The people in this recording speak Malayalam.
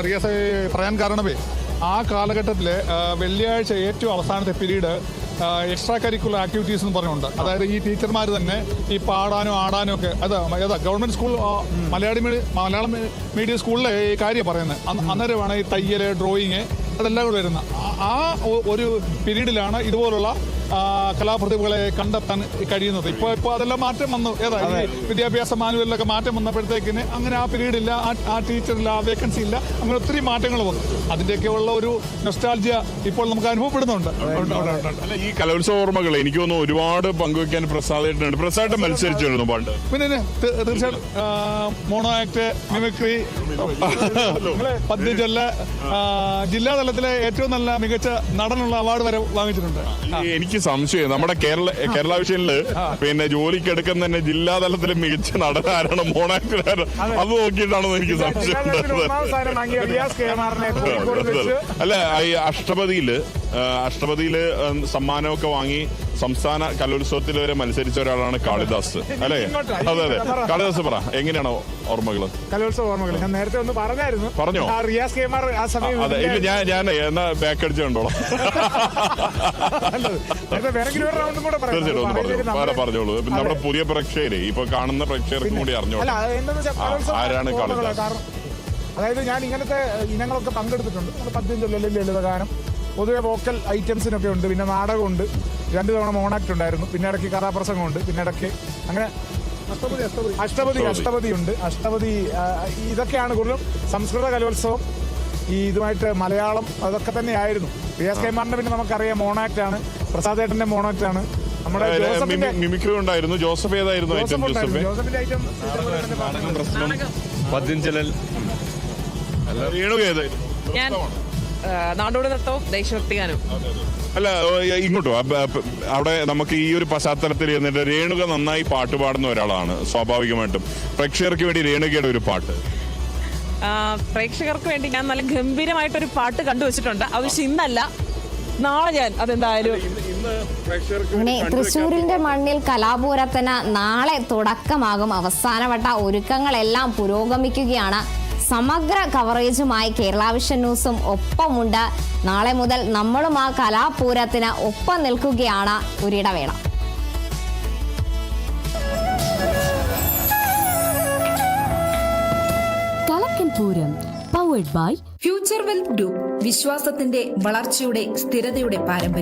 റിയാസ് പറയാൻ കാരണമേ ആ കാലഘട്ടത്തിൽ വെള്ളിയാഴ്ച ഏറ്റവും അവസാനത്തെ പീരീഡ് എക്സ്ട്രാ കരിക്കുലർ ആക്ടിവിറ്റീസ് എന്ന് പറഞ്ഞുണ്ട് അതായത് ഈ ടീച്ചർമാർ തന്നെ ഈ പാടാനോ ആടാനോ ഒക്കെ അത് ഏതാ government school Malayali medium Malayalam medium സ്കൂളിലെ ഈ കാര്യം പറയുന്നത്. അന്ന് അന്നേരമാണ് ഈ തയ്യൽ ഡ്രോയിങ് അതെല്ലാം കൂടെ വരുന്നത് ആ- ഒരു പീരീഡിലാണ് ഇതുപോലുള്ള കലാപ്രതിഭകളെ കണ്ടെത്താൻ കഴിയുന്നത്. ഇപ്പോൾ ഇപ്പോൾ അതെല്ലാം മാറ്റം വന്നു. ഏതായാലും വിദ്യാഭ്യാസ മാനുവലിലൊക്കെ മാറ്റം വന്നപ്പോഴത്തേക്കിന് അങ്ങനെ ആ പീരീഡ് ഇല്ല ആ- ടീച്ചറില്ല ആ വേക്കൻസി ഇല്ല. അങ്ങനെ ഒത്തിരി മാറ്റങ്ങൾ വന്നു. അതിന്റെയൊക്കെ ഉള്ള ഒരു നൊസ്റ്റാൾജിയ ഇപ്പോൾ നമുക്ക് അനുഭവപ്പെടുന്നുണ്ട്. അല്ല ഈ കലോത്സവ ഓർമ്മകൾ എനിക്ക് തോന്നുന്നു ഒരുപാട് പങ്കുവെക്കാൻ പ്രസാദേട്ടനുണ്ട് പ്രസാദ് മത്സരിച്ചിരുന്നു പണ്ട്. പിന്നെ തീർച്ചയായിട്ടും മോണോ ആക്ട് മിമിക്രി പദ്യചൊല്ല് ജില്ലാതലത്തിലെ തലത്തിലെ ഏറ്റവും നല്ല മികച്ച നടനുള്ള അവാർഡ് വരെ വാങ്ങിച്ചിട്ടുണ്ട്. ഈ എനിക്ക് സംശയം. നമ്മുടെ കേരള കേരള വിഷനിൽ പിന്നെ ജോലിക്ക് എടുക്കുന്ന തന്നെ ജില്ലാ തലത്തിൽ മികച്ച നടൻ ആരാണ് മോണാക്ടർ അത്. നോക്കിയിട്ടാണെന്ന് എനിക്ക് സംശയം അല്ല ഈ അഷ്ടപതിയിൽ അഷ്ടപതിയിൽ സമ്മാനമൊക്കെ വാങ്ങി സംസ്ഥാന കലോത്സവത്തിൽ വരെ മത്സരിച്ച ഒരാളാണ് കാളിദാസ്. അല്ലേ? അതെ അതെ. കാളിദാസ് പറ എങ്ങനെയാണോ ഓർമ്മകൾ കലോത്സവ ഓർമ്മകൾ ഞാൻ നേരത്തെ ഒന്ന് പറഞ്ഞായിരുന്നു. പറഞ്ഞോ? റിയാസ് കെ. മാർ ആ സമയം അതെ ഞാൻ ഞാൻ എന്നാ ബാക്ക് അടിച്ച് കണ്ടോളാം. തീർച്ചയായിട്ടും പറഞ്ഞോളൂ. നമ്മുടെ പുതിയ പ്രേക്ഷകരെ ഇപ്പൊ കാണുന്ന പ്രേക്ഷകർക്കും കൂടി അറിഞ്ഞോളൂ. ആരാണ് അതായത് ഞാൻ ഇങ്ങനത്തെ ഇനങ്ങളൊക്കെ പങ്കെടുത്തിട്ടുണ്ട്. പദ്യം ചൊല്ലലും ലളിതഗാനം പൊതുവെ വോക്കൽ ഐറ്റംസിനൊക്കെ ഉണ്ട്. പിന്നെ നാടകമുണ്ട്. രണ്ട് തവണ മോണാക്ട് ഉണ്ടായിരുന്നു. പിന്നെ ഇടയ്ക്ക് കഥാപ്രസംഗമുണ്ട്. പിന്നെ ഇടയ്ക്ക് അങ്ങനെ അഷ്ടപതി അഷ്ടപതി. അഷ്ടപതി ഉണ്ട്. അഷ്ടപതി ഇതൊക്കെയാണ് കൂടുതലും സംസ്കൃത കലോത്സവം ഈ ഇതുമായിട്ട് മലയാളം അതൊക്കെ തന്നെയായിരുന്നു. കെ കൈമാറിന്റെ പിന്നെ നമുക്കറിയാം മോണാക്ട് ആണ്. പ്രസാദേട്ടന്റെ മോണാക്ട് ആണ്. നമ്മുടെ ജോസഫിന്റെ മിമിക്രി ഉണ്ടായിരുന്നു. ജോസഫ് ഏതായിരുന്നു ഐറ്റം ജോസഫ് ജോസഫ്? ജോസഫിന്റെ ഐറ്റം രേണുക ഏതായിരുന്നു? ഞാൻ നാടോടി നൃത്തവും ദേശഭക്തിഗാനവും. അല്ല ഓ, ഇങ്ങോട്ടോ? അവിടെ നമുക്ക് ഈ ഒരു പശ്ചാത്തലത്തിൽ എന്നിട്ട് രേണുക നന്നായി പാട്ട് പാടുന്ന ഒരാളാണ് സ്വാഭാവികമായിട്ടും. പ്രേക്ഷകർക്ക് വേണ്ടി രേണുകയുടെ ഒരു പാട്ട്. പ്രേക്ഷകർക്ക് വേണ്ടി ഞാൻ നല്ല ഗംഭീരമായിട്ടൊരു പാട്ട് കണ്ടുവച്ചിട്ടുണ്ട്. അത് പക്ഷെ ഇന്നല്ല. നാളെ ഞാൻ അതെന്തായാലും അങ്ങനെ തൃശ്ശൂരിന്റെ മണ്ണിൽ കലാപൂരത്തിന് നാളെ തുടക്കമാകും. അവസാനവട്ട ഒരുക്കങ്ങളെല്ലാം പുരോഗമിക്കുകയാണ്. സമഗ്ര കവറേജുമായി കേരള വിഷൻ ന്യൂസും ഒപ്പമുണ്ട്. നാളെ മുതൽ നമ്മളും ആ കലാപൂരത്തിന് ഒപ്പം നിൽക്കുകയാണ്. ഒരിടവേള. ബൈ ഫ്യൂച്ചർ വെൽത്ത് ഗ്രൂപ്പ് വിശ്വാസത്തിന്റെ വളർച്ചയുടെ സ്ഥിരതയുടെ പാരമ്പര്യം.